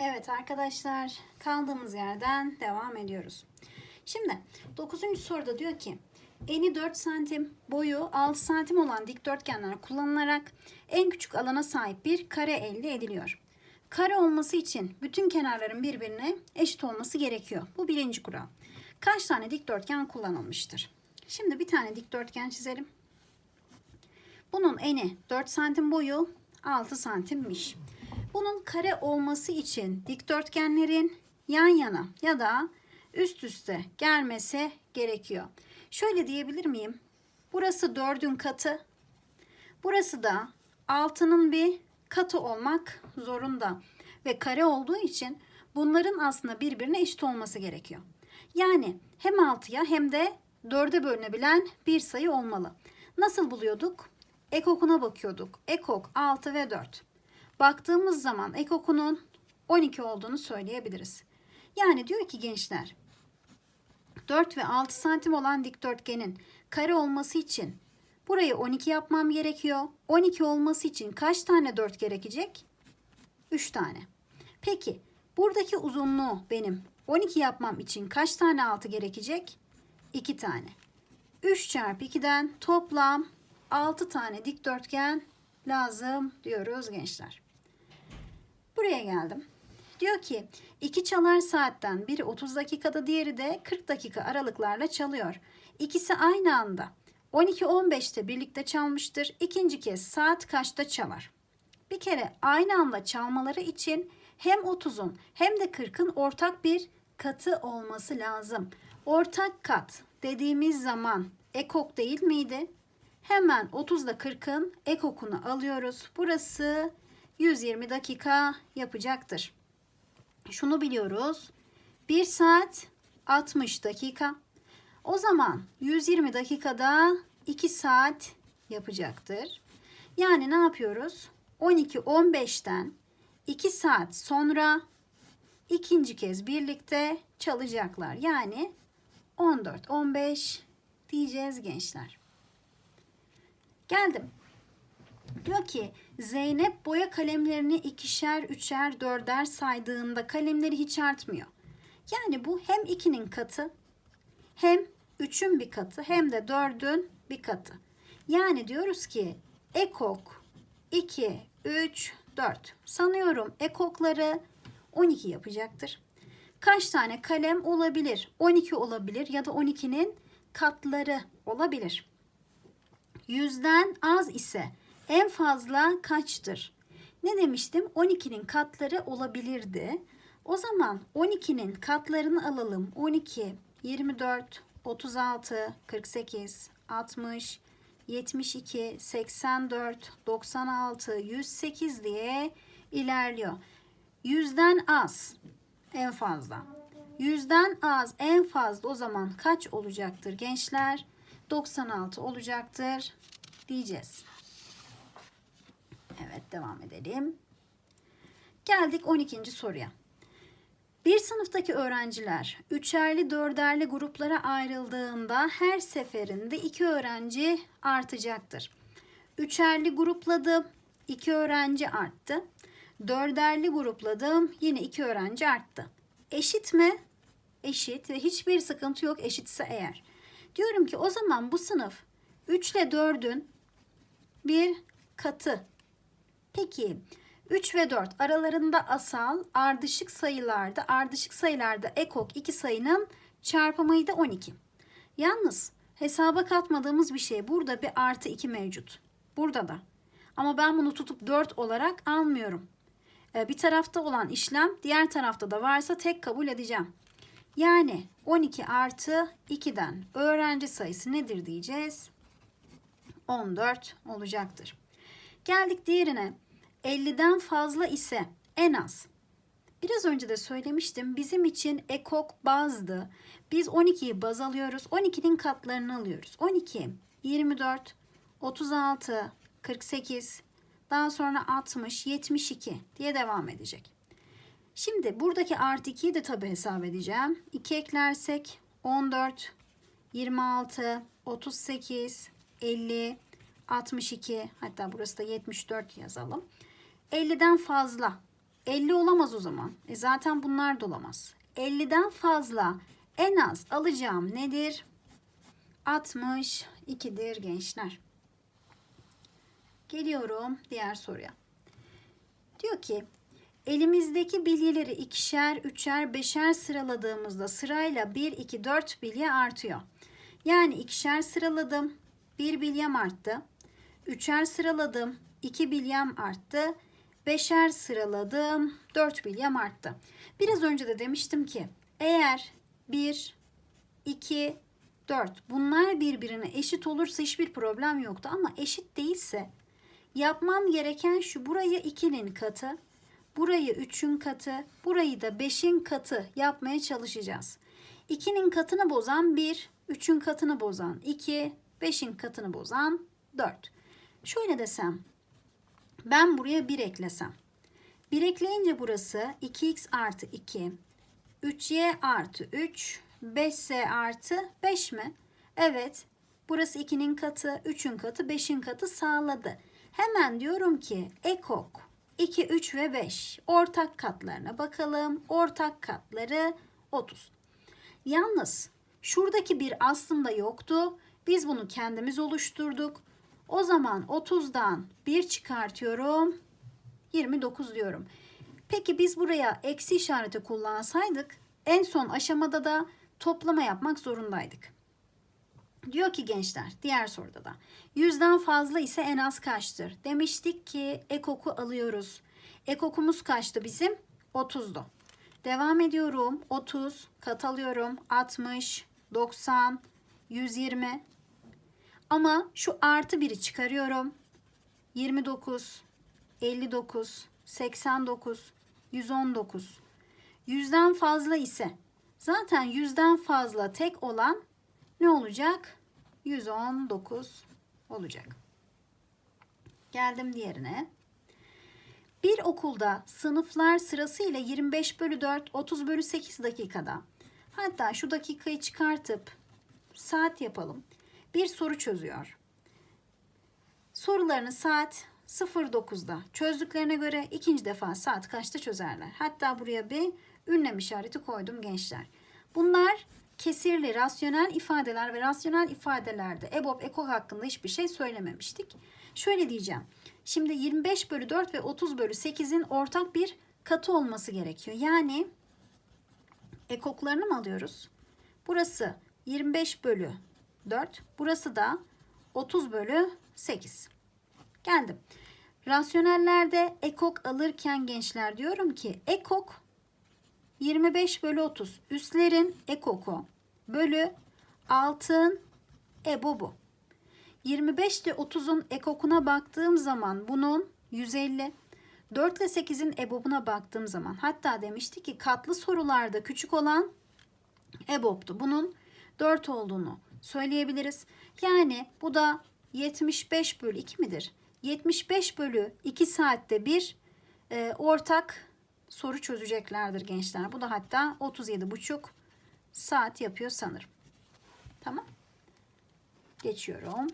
Evet arkadaşlar kaldığımız yerden devam ediyoruz. Şimdi 9. soruda diyor ki eni 4 santim boyu 6 santim olan dikdörtgenler kullanılarak en küçük alana sahip bir kare elde ediliyor. Kare olması için bütün kenarların birbirine eşit olması gerekiyor. Bu birinci kural. Kaç tane dikdörtgen kullanılmıştır? Şimdi bir tane dikdörtgen çizelim. Bunun eni 4 santim boyu 6 santimmiş. Bunun kare olması için dikdörtgenlerin yan yana ya da üst üste gelmesi gerekiyor. Şöyle diyebilir miyim? Burası 4'ün katı. Burası da 6'nın bir katı olmak zorunda. Ve kare olduğu için bunların aslında birbirine eşit olması gerekiyor. Yani hem 6'ya hem de 4'e bölünebilen bir sayı olmalı. Nasıl buluyorduk? Ekokuna bakıyorduk. Ekok 6 ve 4. Baktığımız zaman ekokunun 12 olduğunu söyleyebiliriz. Yani diyor ki gençler 4 ve 6 santim olan dikdörtgenin kare olması için burayı 12 yapmam gerekiyor. 12 olması için kaç tane 4 gerekecek? 3 tane. Peki buradaki uzunluğu benim 12 yapmam için kaç tane 6 gerekecek? 2 tane. 3 çarpı 2'den toplam 6 tane dikdörtgen lazım diyoruz gençler. Buraya geldim. Diyor ki iki çalar saatten biri 30 dakikada diğeri de 40 dakika aralıklarla çalıyor. İkisi aynı anda 12-15'te birlikte çalmıştır. İkinci kez saat kaçta çalar? Bir kere aynı anda çalmaları için hem 30'un hem de 40'ın ortak bir katı olması lazım. Ortak kat dediğimiz zaman ekok değil miydi? Hemen 30 ile 40'ın ekokunu alıyoruz. Burası 120 dakika yapacaktır. Şunu biliyoruz. 1 saat 60 dakika. O zaman 120 dakikada 2 saat yapacaktır. Yani ne yapıyoruz? 12-15'ten 2 saat sonra ikinci kez birlikte çalacaklar. Yani 14-15 diyeceğiz gençler. Geldim. Diyor ki Zeynep boya kalemlerini ikişer, üçer, dörder saydığında kalemleri hiç artmıyor. Yani bu hem 2'nin katı hem 3'ün bir katı hem de 4'ün bir katı. Yani diyoruz ki ekok 2, 3, 4. Sanıyorum ekokları 12 yapacaktır. Kaç tane kalem olabilir? 12 olabilir ya da 12'nin katları olabilir. Yüzden az ise en fazla kaçtır? Ne demiştim? 12'nin katları olabilirdi. O zaman 12'nin katlarını alalım. 12, 24, 36, 48, 60, 72, 84, 96, 108 diye ilerliyor. Yüzden az en fazla. Yüzden az en fazla o zaman kaç olacaktır gençler? 96 olacaktır diyeceğiz. Evet devam edelim. Geldik 12. soruya. Bir sınıftaki öğrenciler üçerli dörderli gruplara ayrıldığında her seferinde iki öğrenci artacaktır. Üçerli grupladım, iki öğrenci arttı. Dörderli grupladım, yine iki öğrenci arttı. Eşit mi? Eşit ve hiçbir sıkıntı yok eşitse eğer. Diyorum ki o zaman bu sınıf 3 ile 4'ün bir katı. Peki 3 ve 4 aralarında asal ardışık sayılarda ardışık sayılarda ekok iki sayının çarpımıydı 12. Yalnız hesaba katmadığımız bir şey burada bir artı 2 mevcut. Burada da. Ama ben bunu tutup 4 olarak almıyorum. Ee, Bir tarafta olan işlem diğer tarafta da varsa tek kabul edeceğim. Yani 12 artı 2'den öğrenci sayısı nedir diyeceğiz? 14 olacaktır. Geldik diğerine. 50'den fazla ise en az. Biraz önce de söylemiştim. Bizim için ekok bazdı. Biz 12'yi baz alıyoruz. 12'nin katlarını alıyoruz. 12, 24, 36, 48, daha sonra 60, 72 diye devam edecek. Şimdi buradaki artı 2'yi de tabi hesap edeceğim. 2 eklersek 14, 26, 38, 50, 62 hatta burası da 74 yazalım. 50'den fazla 50 olamaz o zaman. E zaten bunlar da olamaz. 50'den fazla en az alacağım nedir? 62'dir gençler. Geliyorum diğer soruya. Diyor ki elimizdeki bilyeleri ikişer, üçer, beşer sıraladığımızda sırayla 1, 2, 4 bilye artıyor. Yani ikişer sıraladım, 1 bilyem arttı. Üçer sıraladım, 2 bilyem arttı. Beşer sıraladım, 4 bilyem arttı. Biraz önce de demiştim ki eğer 1, 2, 4 bunlar birbirine eşit olursa hiçbir problem yoktu. Ama eşit değilse yapmam gereken şu burayı 2'nin katı, burayı 3'ün katı, burayı da 5'in katı yapmaya çalışacağız. 2'nin katını bozan 1, 3'ün katını bozan 2, 5'in katını bozan 4. Şöyle desem ben buraya 1 eklesem. 1 ekleyince burası 2x artı 2, 3y artı 3, 5z artı 5 mi? Evet. Burası 2'nin katı, 3'ün katı, 5'in katı sağladı. Hemen diyorum ki ekok 2, 3 ve 5 ortak katlarına bakalım. Ortak katları 30. Yalnız şuradaki bir aslında yoktu. Biz bunu kendimiz oluşturduk. O zaman 30'dan 1 çıkartıyorum. 29 diyorum. Peki biz buraya eksi işareti kullansaydık en son aşamada da toplama yapmak zorundaydık. Diyor ki gençler diğer soruda da yüzden fazla ise en az kaçtır? Demiştik ki ekoku alıyoruz. Ekokumuz kaçtı bizim? 30'du. Devam ediyorum. 30 kat alıyorum. 60, 90, 120. Ama şu artı biri çıkarıyorum. 29, 59, 89, 119. Yüzden fazla ise zaten yüzden fazla tek olan ne olacak? 119 olacak. Geldim diğerine. Bir okulda sınıflar sırasıyla 25 bölü 4, 30 bölü 8 dakikada. Hatta şu dakikayı çıkartıp saat yapalım. Bir soru çözüyor. Sorularını saat 09'da çözdüklerine göre ikinci defa saat kaçta çözerler. Hatta buraya bir ünlem işareti koydum gençler. Bunlar kesirli rasyonel ifadeler ve rasyonel ifadelerde EBOB, EKOK hakkında hiçbir şey söylememiştik. Şöyle diyeceğim. Şimdi 25 bölü 4 ve 30 bölü 8'in ortak bir katı olması gerekiyor. Yani ekoklarını mı alıyoruz? Burası 25 bölü 4. Burası da 30 bölü 8. Geldim. Rasyonellerde ekok alırken gençler diyorum ki ekok 25 bölü 30 üstlerin ekoku bölü altın ebobu. 25 ile 30'un ekokuna baktığım zaman bunun 150. 4 ile 8'in ebobuna baktığım zaman hatta demişti ki katlı sorularda küçük olan eboptu. Bunun 4 olduğunu söyleyebiliriz. Yani bu da 75 bölü 2 midir? 75 bölü 2 saatte bir e, ortak soru çözeceklerdir gençler. Bu da hatta 37,5 saat yapıyor sanırım. Tamam. Geçiyorum.